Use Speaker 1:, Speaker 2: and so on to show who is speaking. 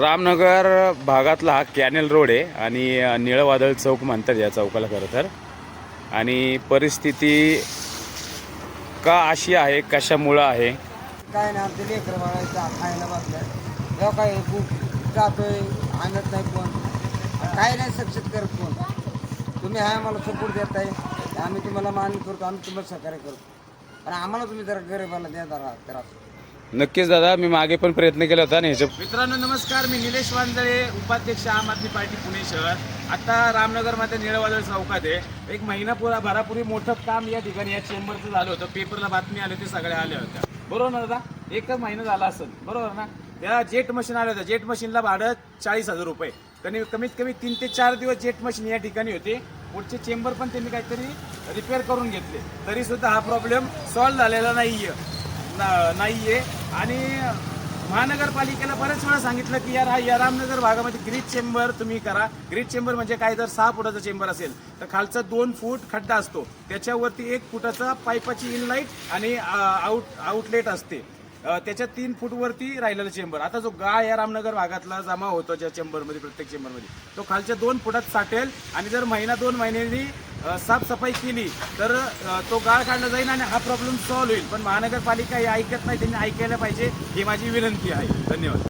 Speaker 1: रामनगर भागातला हा canal road आहे आणि निळवादळ चौक म्हणतात या चौकाला खरं तर. आणि परिस्थिती का अशी आहे कशामुळं आहे?
Speaker 2: काय नाही आमचे लेकर खायला बसल्या जेव्हा काय खूप जातोय आणत नाही कोण. काय नाही सक्सेस करत कोण. तुम्ही हा आम्हाला सपोर्ट देताय. आम्ही तुम्हाला मान्य करतो आम्ही तुम्हाला सहकार्य करतो. पण आम्हाला तुम्ही जरा गरिबाला द्या जरा त्रास.
Speaker 1: नक्कीच दादा मी मागे पण प्रयत्न केला होता आणि ह्याच्या
Speaker 3: मित्रांनो नमस्कार. मी निलेश वांजळे उपाध्यक्ष आम आदमी पार्टी पुणे शहर. आता रामनगरमध्ये निळवाजळ चौकात आहे. एक महिना पुरा भरापूर्वी मोठं काम या ठिकाणी या चेंबरचं झालं होतं. पेपरला बातमी आली होती सगळ्या आल्या होत्या. बरोबर ना दादा? एकच महिना झाला असेल. बरोबर ना? त्या जेट मशीन आलं होतं जेट मशीनला भाडं चाळीस हजार रुपये. त्यांनी कमीत कमी तीन ते चार दिवस जेट मशीन या ठिकाणी होते. पुढचे चेंबर पण त्यांनी काहीतरी रिपेअर करून घेतले. तरी सुद्धा हा प्रॉब्लेम सॉल्व्ह झालेला नाही आहे ना- आहे आणि महानगरपालिकेला बरेच वेळा सांगितलं की यार हा या रामनगर भागामध्ये ग्रीड चेंबर तुम्ही करा. ग्रीड चेंबर म्हणजे काय? जर सहा फुटाचा चेंबर असेल तर खालचा दोन फूट खड्डा असतो. त्याच्यावरती एक फुटाचा पाईपाची इनलाईट आणि आउट आउटलेट असते. त्याच्या तीन फूटवरती राहिलेला चेंबर आता जो गाळ या रामनगर भागातला जमा होतो ज्या चेंबरमध्ये प्रत्येक चेंबरमध्ये तो खालच्या दोन फुटात साठेल आणि जर महिना दोन महिन्यांनी साफसफाई केली तर तो गाळ काढला जाईल आणि हा प्रॉब्लेम सॉल्व्ह होईल. पण महानगरपालिका हे ऐकत नाही त्यांनी ऐकायला पाहिजे ही माझी विनंती आहे. धन्यवाद.